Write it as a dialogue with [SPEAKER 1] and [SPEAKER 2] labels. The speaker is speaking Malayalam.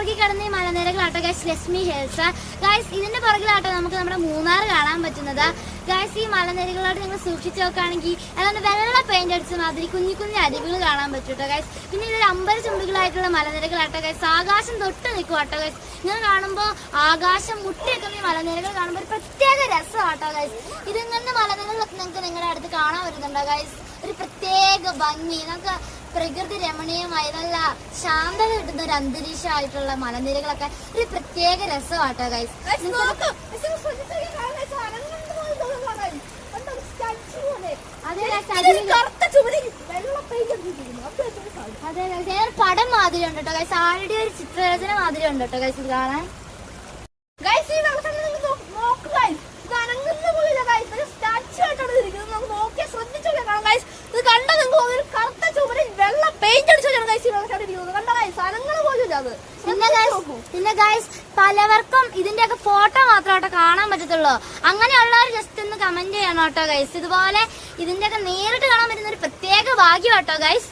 [SPEAKER 1] പുറകിൽ കിടന്ന ഈ മലനിരകളാട്ടോ ഗൈസ് ലക്ഷ്മി ഹിൽസ് ഗൈസ് ഇതിന്റെ പുറകിലാട്ടോ നമുക്ക് നമ്മുടെ മൂന്നാർ കാണാൻ പറ്റുന്നത്. ഗൈസ് ഈ മലനിരകളോട് നിങ്ങൾ സൂക്ഷിച്ചു നോക്കുകയാണെങ്കിൽ അതുകൊണ്ട് വെള്ള പെയിന്റ് അടിച്ച മാതിരി കുഞ്ഞു കുഞ്ഞു അരുവികൾ കാണാൻ പറ്റും ഗൈസ് പിന്നെ ഇതൊരു അമ്പര ചുണ്ടുകളായിട്ടുള്ള മലനിരകളാട്ടോ ഗൈസ് ആകാശം തൊട്ട് നിൽക്കും കേട്ടോ ഗൈസ് നിങ്ങൾ കാണുമ്പോൾ ആകാശം മുട്ടിയൊക്കെ ഈ മലനിരകൾ കാണുമ്പോൾ ഒരു പ്രത്യേക രസമാട്ടോ ഗൈസ് ഇതിങ്ങനെ മലനിരകളൊക്കെ നിങ്ങൾക്ക് നിങ്ങളുടെ അടുത്ത് കാണാൻ വരുന്നുണ്ടോ ഗൈസ് ഒരു പ്രത്യേക ഭംഗി. നമുക്ക് പ്രകൃതി രമണീയമായതല്ല ശാന്തത കിട്ടുന്ന ഒരു അന്തരീക്ഷമായിട്ടുള്ള മലനിരകളൊക്കെ ഒരു പ്രത്യേക രസമാട്ടോ ഗൈസ് അതെ വേറെ പടം മാതിരി ഉണ്ട് കേട്ടോ ഗൈസ് ആരുടെ ഒരു ചിത്രരചന മാതിരി ഉണ്ട് കേട്ടോ ഗൈസ് ഇത് കാണാൻ.
[SPEAKER 2] ഇത് കണ്ട നിങ്ങൾക്ക് ഒരു കറുത്ത ചുമരിൽ വെള്ള പെയിന്റ് അടിച്ചാണ് ഗൈസ് ഈ വെള്ളച്ചാട്ടം പോലും അത്.
[SPEAKER 1] പിന്നെ ഗൈസ് പിന്നെ ഗൈസ് പലവർക്കും ഇതിന്റെ ഒക്കെ ഫോട്ടോ മാത്രമായിട്ട് കാണാൻ പറ്റത്തുള്ളൂ. അങ്ങനെയുള്ളവർ ജസ്റ്റ് ഒന്ന് കമന്റ് ചെയ്യണം കേട്ടോ ഗൈസ് ഇതുപോലെ ഇതിന്റെ ഒക്കെ നേരിട്ട് കാണാൻ പറ്റുന്ന ഒരു പ്രത്യേക ഭാഗ്യം കേട്ടോ ഗൈസ്